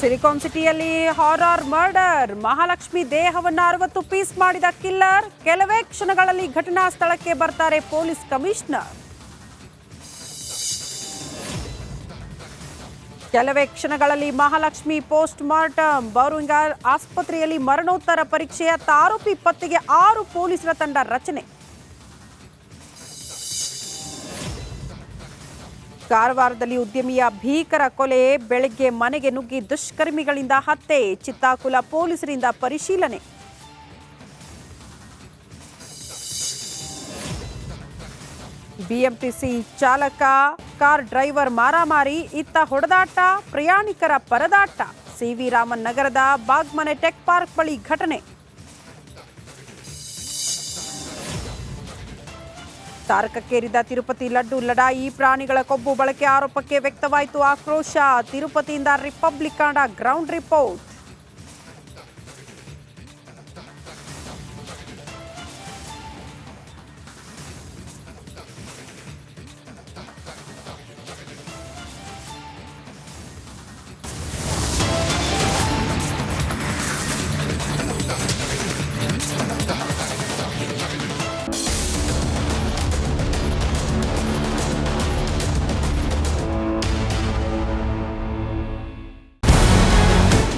Silicon ಸಿಟಿಯಲ್ಲಿ horror murder. Mahalakshmi ದೇಹವನ್ನು ಅರವತ್ತು ಪೀಸ್ ಮಾಡಿದ ಕಿಲ್ಲರ್. ಕೆಲವೇ ಕ್ಷಣಗಳಲ್ಲಿ ಘಟನಾ ಸ್ಥಳಕ್ಕೆ ಬರ್ತಾರೆ ಪೊಲೀಸ್ ಕಮಿಷನರ್. ಕೆಲವೇ ಕ್ಷಣಗಳಲ್ಲಿ ಮಹಾಲಕ್ಷ್ಮಿ ಪೋಸ್ಟ್ ಮಾರ್ಟಮ್. ಬೌರಿಂಗ ಆಸ್ಪತ್ರೆಯಲ್ಲಿ ಮರಣೋತ್ತರ ಪರೀಕ್ಷೆಯ ಆರೋಪಿ ಪತ್ತೆಗೆ ಆರು ಪೊಲೀಸರ ತಂಡ ರಚನೆ. ಕಾರವಾರದಲ್ಲಿ ಉದ್ಯಮಿಯ ಭೀಕರ ಕೊಲೆ, ಬೆಳಗ್ಗೆ ಮನೆಗೆ ನುಗ್ಗಿ ದುಷ್ಕರ್ಮಿಗಳಿಂದ ಹತ್ಯೆ, ಚಿತ್ತಾಕುಲ ಪೊಲೀಸರಿಂದ ಪರಿಶೀಲನೆ. ಬಿಎಂಟಿಸಿ ಚಾಲಕ, ಕಾರ್ ಡ್ರೈವರ್ ಮಾರಾಮಾರಿ, ಇತ್ತ ಹೊಡೆದಾಟ, ಪ್ರಯಾಣಿಕರ ಪರದಾಟ. ಸಿವಿ ರಾಮನ್ ನಗರದ ಬಾಗ್ಮನೆ ಟೆಕ್ ಪಾರ್ಕ್ ಬಳಿ ಘಟನೆ. ತಾರಕಕ್ಕೇರಿದ ತಿರುಪತಿ ಲಡ್ಡು ಲಡಾಯಿ ಪ್ರಾಣಿಗಳ ಕೊಬ್ಬು ಬಳಕೆ ಆರೋಪಕ್ಕೆ ವ್ಯಕ್ತವಾಯಿತು. ಆಕ್ರೋಶ, ತಿರುಪತಿಯಿಂದ ರಿಪಬ್ಲಿಕ್ ಕಾಂಡ ಗ್ರೌಂಡ್ ರಿಪೋರ್ಟ್.